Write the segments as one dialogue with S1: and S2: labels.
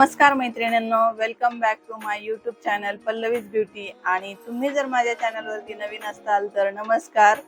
S1: नमस्कार मैत्रिणींनो welcome back to my YouTube channel Pallavi's beauty आणि तुम्ही जर माझ्या चॅनलवरती नवीन असाल तर नमस्कार.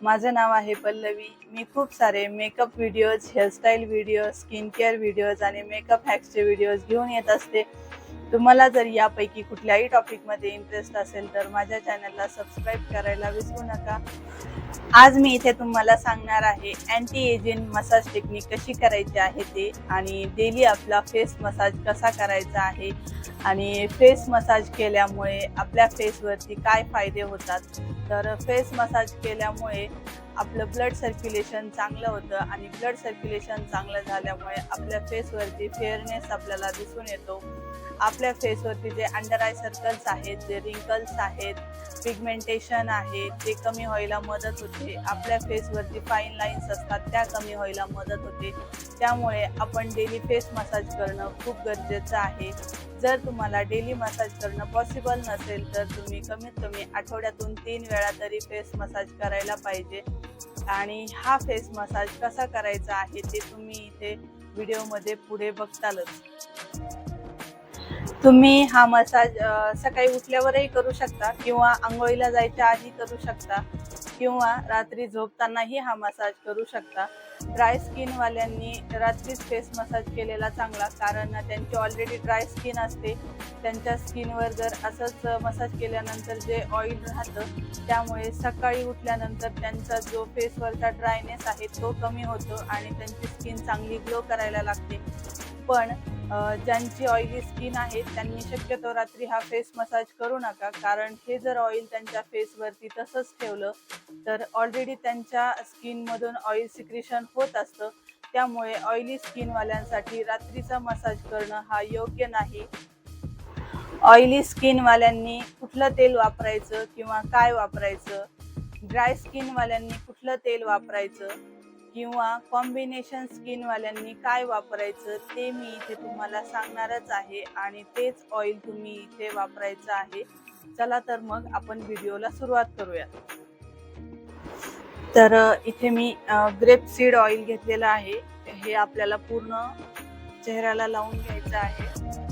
S1: माझं नाव आहे पल्लवी. मी खूप सारे makeup videos hairstyle video skin care videos आणि मेकअप हॅक्सचे व्हिडिओज घेऊन येत असते. तुम्हाला जर यापैकी कुठल्याही टॉपिकमध्ये इंटरेस्ट असेल तर माझ्या चॅनलला सबस्क्राईब करायला विसरू नका. आज मी इथे तुम्हाला सांगणार आहे अँटी एजिंग मसाज टेक्निक कशी करायची आहे ते आणि डेली आपला फेस मसाज कसा करायचा आहे आणि फेस मसाज केल्यामुळे आपल्या फेसवरती काय फायदे होतात. तर फेस मसाज केल्यामुळे आपलं ब्लड सर्क्युलेशन चांगलं होतं आणि ब्लड सर्क्युलेशन चांगलं झाल्यामुळे आपल्या फेसवरती फेअरनेस आपल्याला दिसून येतो. आपल्या फेसवरती जे अंडर आय सर्कल्स आहेत जे रिंकल्स आहेत पिगमेंटेशन आहे ते कमी व्हायला मदत होते आपल्या फेसवरती फाईन लाईन्स असतात त्या कमी व्हायला मदत होते. त्यामुळे आपण डेली फेस मसाज करणं खूप गरजेचं आहे. जर तुम्हाला डेली मसाज करणं पॉसिबल नसेल तर तुम्ही कमीत कमी आठवड्यातून तीन वेळा तरी फेस मसाज करायला पाहिजे. आणि हा फेस मसाज कसा करायचा आहे ते तुम्ही इथे व्हिडिओमध्ये पुढे बघतालच. तुम्ही हा मसाज सकाळी उठल्यावरही करू शकता किंवा आंघोळीला जायच्या आधी करू शकता किंवा रात्री झोपतानाही हा मसाज करू शकता. ड्राय स्किनवाल्यांनी रात्रीच फेस मसाज केलेला चांगला. कारण त्यांची ऑलरेडी ड्राय स्किन असते. त्यांच्या स्किनवर जर असंच मसाज केल्यानंतर जे ऑइल राहतं त्यामुळे सकाळी उठल्यानंतर त्यांचा जो फेसवरचा ड्रायनेस आहे तो कमी होतो आणि त्यांची स्किन चांगली ग्लो करायला लागते. पण ज्यांची ऑइली स्किन आहे त्यांनी शक्यतो रात्री हा फेस मसाज करू नका. कारण हे जर ऑइल त्यांच्या फेसवरती तसंच ठेवलं तर ऑलरेडी त्यांच्या स्किनमधून ऑइल सिक्रेशन होत असतं. त्यामुळे ऑइली स्किनवाल्यांसाठी रात्रीचा मसाज करणं हा योग्य नाही. ऑइली स्किनवाल्यांनी कुठलं तेल वापरायचं किंवा काय वापरायचं? ड्राय स्किनवाल्यांनी कुठलं तेल वापरायचं? किंवा कॉम्बिनेशन स्किनवाल्यांनी काय वापरायचं ते मी इथे तुम्हाला सांगणारच आहे आणि तेच ऑइल तुम्ही इथे वापरायचं आहे. चला तर मग आपण व्हिडिओला सुरुवात करूया तर इथे मी ग्रेप सीड ऑइल घेतलेलं आहे. हे आपल्याला पूर्ण चेहऱ्याला लावून घ्यायचं आहे.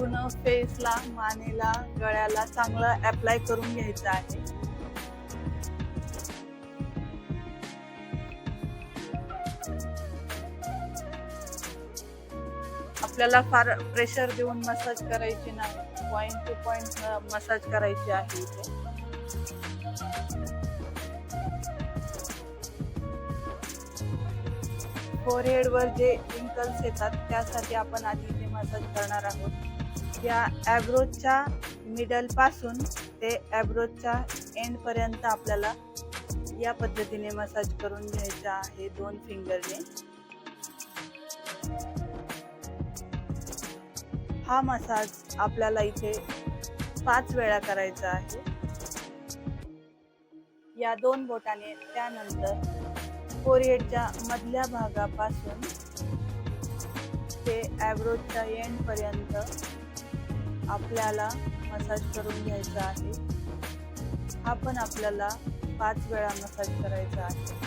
S1: पूर्ण फेसला मानेला गळ्याला चांगलं अप्लाय करून घ्यायचं आहे. आपल्याला फार प्रेशर देऊन मसाज करायची नाही. पॉइंट टू पॉइंट मसाज करायची आहे इथे. फोरहेड वर जे रिंकल्स येतात त्यासाठी आपण आधी इथे मसाज करणार आहोत. या ॲब्रोजच्या मिडलपासून ते ॲब्रोजच्या एंडपर्यंत आपल्याला या पद्धतीने मसाज करून घ्यायचा आहे दोन फिंगरने. हा मसाज आपल्याला इथे पाच वेळा करायचा आहे. या दोन बोटाने त्यानंतर फोरहेडच्या मधल्या भागापासून ते ॲब्रोजच्या एंडपर्यंत आपल्याला मसाज करून घ्यायचा आहे. हा पण आपल्याला पाच वेळा मसाज करायचा आहे.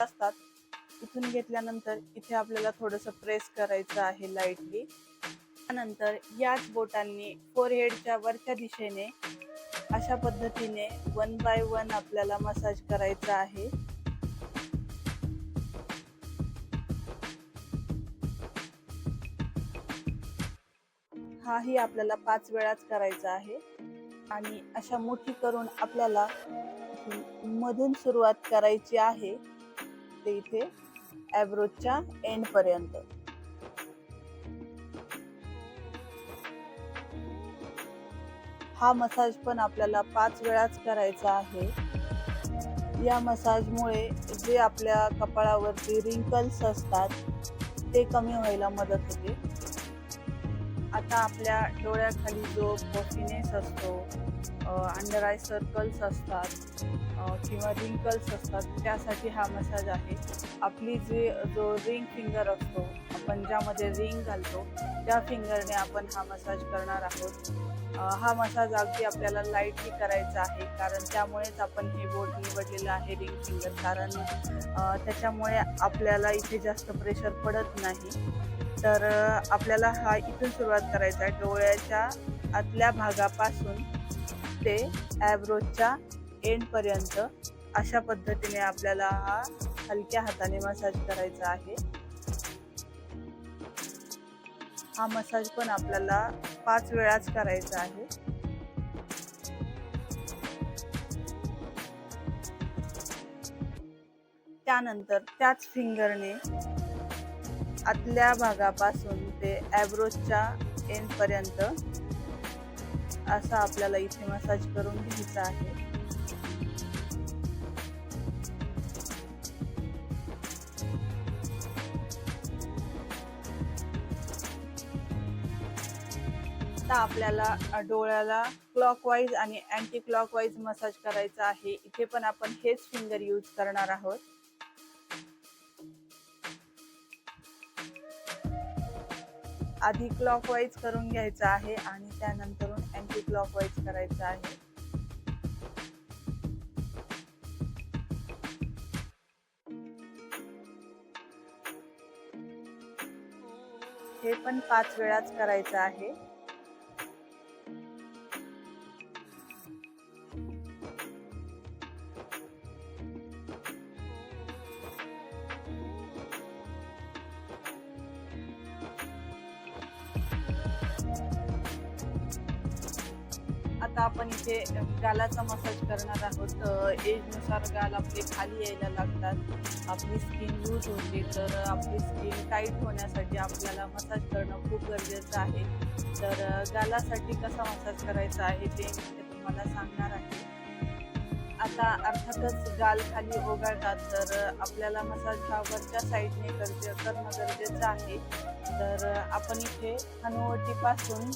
S1: असतात. इथून घेतल्यानंतर इथे आपल्याला थोडंसं प्रेस करायचं आहे लाईटली त्यानंतर याच बोटांनी फोरहेडच्या वरच्या दिशेने अशा पद्धतीने वन बाय वन आपल्याला मसाज करायचा आहे. हाही आपल्याला पाच वेळाच करायचा आहे. आणि अशा मोठी करून आपल्याला मधून सुरुवात करायची आहे. ते इथे ॲब्रोजच्या एंड पर्यंत. हा मसाज पण आपल्याला पाच वेळाच करायचा आहे. या मसाजमुळे जे आपल्या कपाळावरती रिंकल्स असतात ते कमी व्हायला मदत होते. आता आपल्या डोळ्याखाली जो पॉफिनेस असतो अंडर आय सर्कल्स असतात किंवा रिंकल्स असतात त्यासाठी हा मसाज आहे. आपली जी जो रिंग फिंगर असतो आपण ज्यामध्ये रिंग घालतो त्या फिंगरने आपण हा मसाज करणार आहोत. हा मसाज अगदी आपल्याला लाईटली करायचा आहे. कारण त्यामुळेच आपण हे बोट निवडलेलं आहे रिंग फिंगर कारण त्याच्यामुळे आपल्याला इथे जास्त प्रेशर पडत नाही. तर आपल्याला हा इथून सुरुवात करायचा आहे. डोळ्याच्या आतल्या भागापासून ते ॲब्रोजच्या एंडपर्यंत अशा पद्धतीने आपल्याला हा हलक्या हाताने मसाज करायचा आहे. हा मसाज पण आपल्याला पाच वेळाच करायचा आहे. त्यानंतर त्याच फिंगरने आतल्या भागापासून ते ॲब्रोजच्या एंडपर्यंत असा आपल्याला इथे मसाज करून घ्यायचा आहे. आता आपल्याला डोळ्याला क्लॉकवाईज आणि अँटी क्लॉकवाईज मसाज करायचा आहे. इथे पण आपण हेच फिंगर यूज करणार आहोत. आधी क्लॉकवाईज करून घ्यायचं आहे आणि त्यानंतर अँटी क्लॉकवाईज करायचं आहे. हे पण पाच वेळाच करायचं आहे. आता आपण इथे गालाचा मसाज करणार आहोत. एजनुसार गाल आपले खाली यायला लागतात. आपली स्किन लूज होते तर आपली स्किन टाईट होण्यासाठी आपल्याला मसाज करणं खूप गरजेचं आहे. तर गालासाठी कसा मसाज करायचा आहे ते मी तुम्हाला सांगणार आहे. आता अर्थातच गाल खाली ओघळतात तर आपल्याला मसाज हा वरच्या साईडने गरजे करणं गरजेचं आहे. तर आपण इथे हनुवटीपासून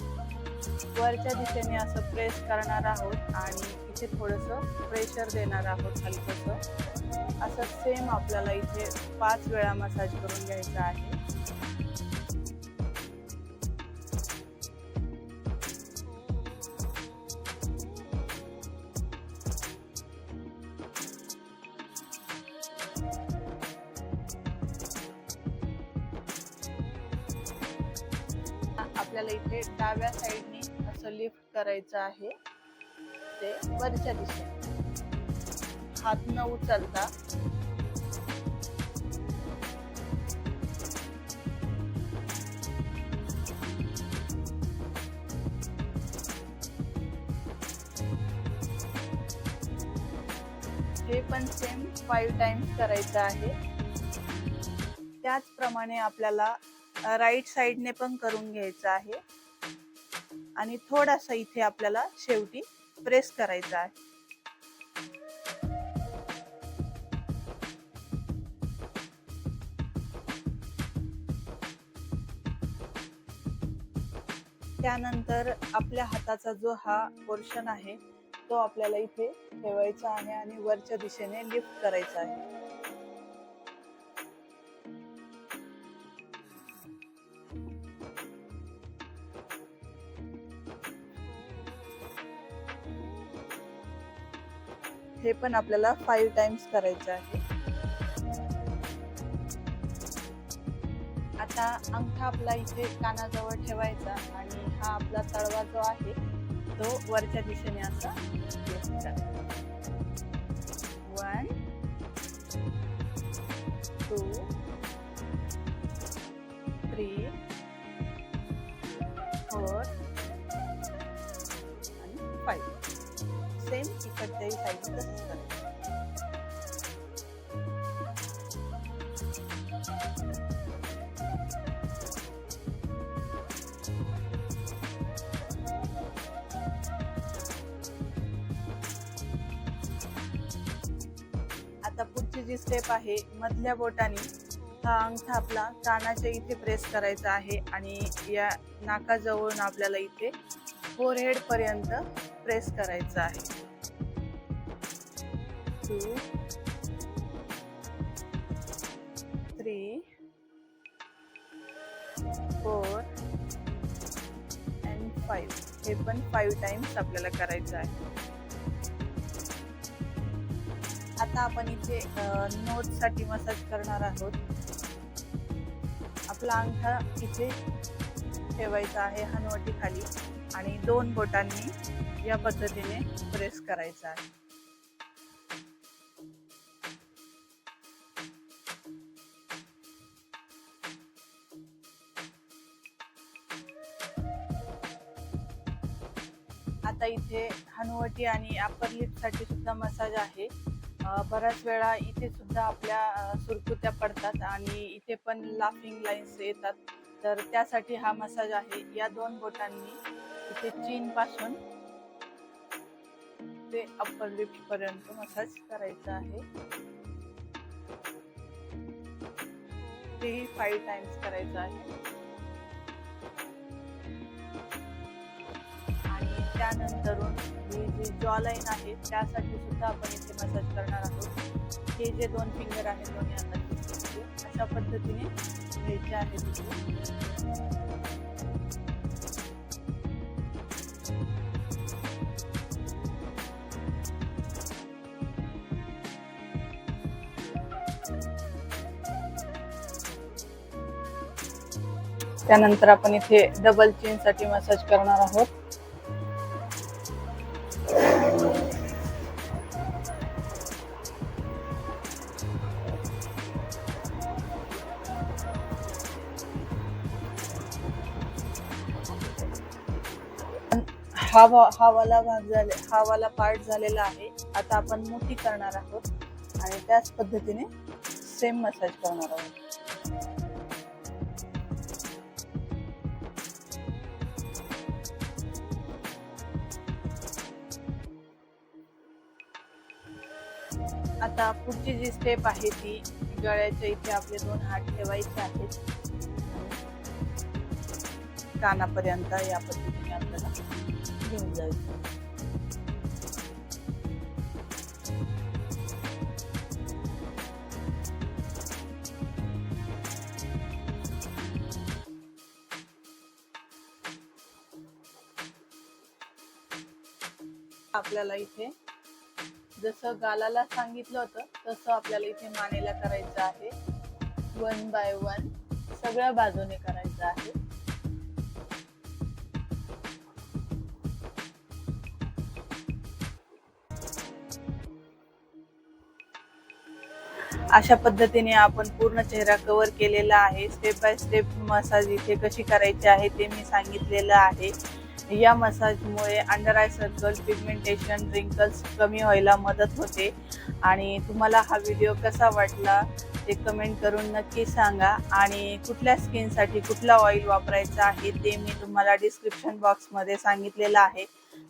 S1: वरच्या दिशेने असं प्रेस करणार आहोत आणि इथे थोडंसं प्रेशर देणार आहोत हलकंसं. असं सेम आपल्याला इथे पाच वेळा मसाज करून घ्यायचा आहे. आपल्याला इथे डाव्या साईड असं लिफ्ट करायचं आहे. ते वरच्या दिशेने. हात न उचलता. हे पण सेम फाईव्ह टाइम्स करायचं आहे. त्याचप्रमाणे आपल्याला राईट साईडने पण करून घ्यायचं आहे. आणि थोडासा इथे आपल्याला शेवटी प्रेस करायचा आहे. त्यानंतर आपल्या हाताचा जो हा पोर्शन आहे तो आपल्याला इथे ठेवायचा आहे आणि वरच्या दिशेने लिफ्ट करायचा आहे. हे पण आपल्याला फाईव्ह टाइम्स करायचं आहे. आता अंगठा आपला इथे कानाजवळ ठेवायचा आणि हा आपला तळवा जो आहे तो वरच्या दिशेने असा वन टू आता पुढची जी स्टेप आहे मधल्या बोटाने हा अंगठा आपला कानाच्या इथे प्रेस करायचा आहे आणि या नाकाजवळून आपल्याला इथे फोरहेड पर्यंत प्रेस करायचं आहे. Two, three four and five हे पण फाईव्ह टाइम्स आपल्याला करायचं आहे. आता आपण इथे नोटसाठी मसाज करणार आहोत. आपला अंगठा इथे ठेवायचा आहे हनवटी खाली आणि दोन बोटांनी या पद्धतीने प्रेस करायचा आहे. हनुवटी आणि अप्पर लिपसाठी सुद्धा मसाज आहे. बऱ्याच वेळा इथे सुद्धा आपल्या सुरकुत्या पडतात आणि इथे पण लाफिंग लाईन्स येतात. तर त्यासाठी हा मसाज आहे. या दोन बोटांनी इथे चीन पासून ते अप्पर लिप पर्यंत मसाज करायचा आहे. तेही फाईव्ह टाइम्स करायचं आहे. आणि त्यानंतरून जी जॉ लाईन आहे त्यासाठी सुद्धा आपण इथे मसाज करणार आहोत. हे जे दोन फिंगर आहेत दोन्ही हाताचे अशा पद्धतीने घ्यायचे आहे तिथे त्यानंतर आपण इथे डबल चेन साठी मसाज करणार आहोत. हा भा- हा वाला भाग झाले हा वाला पार्ट झालेला आहे. आता आपण मोठी करणार आहोत. आणि त्याच पद्धतीने सेम मसाज करणार आहोत. आता पुढची जी स्टेप आहे ती गळ्याच्या इथे आपले दोन हात ठेवायचे आहेत. कानापर्यंत या पद्धतीने आपल्याला घेऊन आपल्याला इथे जसं गालाला सांगितलं होतं तसं आपल्याला इथे मानेला करायचं आहे. वन बाय वन सगळ्या बाजूने करायचं आहे. अशा पद्धतीने आपण पूर्ण चेहरा कवर केलेला आहे. स्टेप बाय स्टेप मसाज इथे कशी करायची आहे ते मी सांगितलेलं आहे. या मसाजमुळे under eye circle pigmentation wrinkles कमी व्हायला मदत होते. आणि तुम्हाला हा व्हिडिओ कसा वाटला ते कमेंट करून नक्की सांगा. आणि कुठल्या स्किनसाठी कुठला ऑइल वापरायचा आहे ते मी तुम्हाला डिस्क्रिप्शन बॉक्समध्ये सांगितलेलं आहे.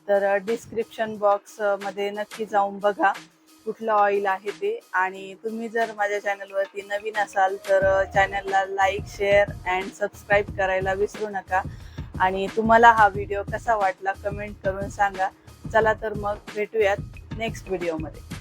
S1: तर डिस्क्रिप्शन बॉक्समध्ये नक्की जाऊन बघा. कुठलं ऑइल आहे ते. आणि तुम्ही जर माझ्या चॅनलवरती नवीन असाल तर चॅनलला लाईक शेअर अँड सबस्क्राईब करायला विसरू नका. आणि तुम्हाला हा व्हिडिओ कसा वाटला कमेंट करून सांगा. चला तर मग भेटूयात नेक्स्ट व्हिडिओमध्ये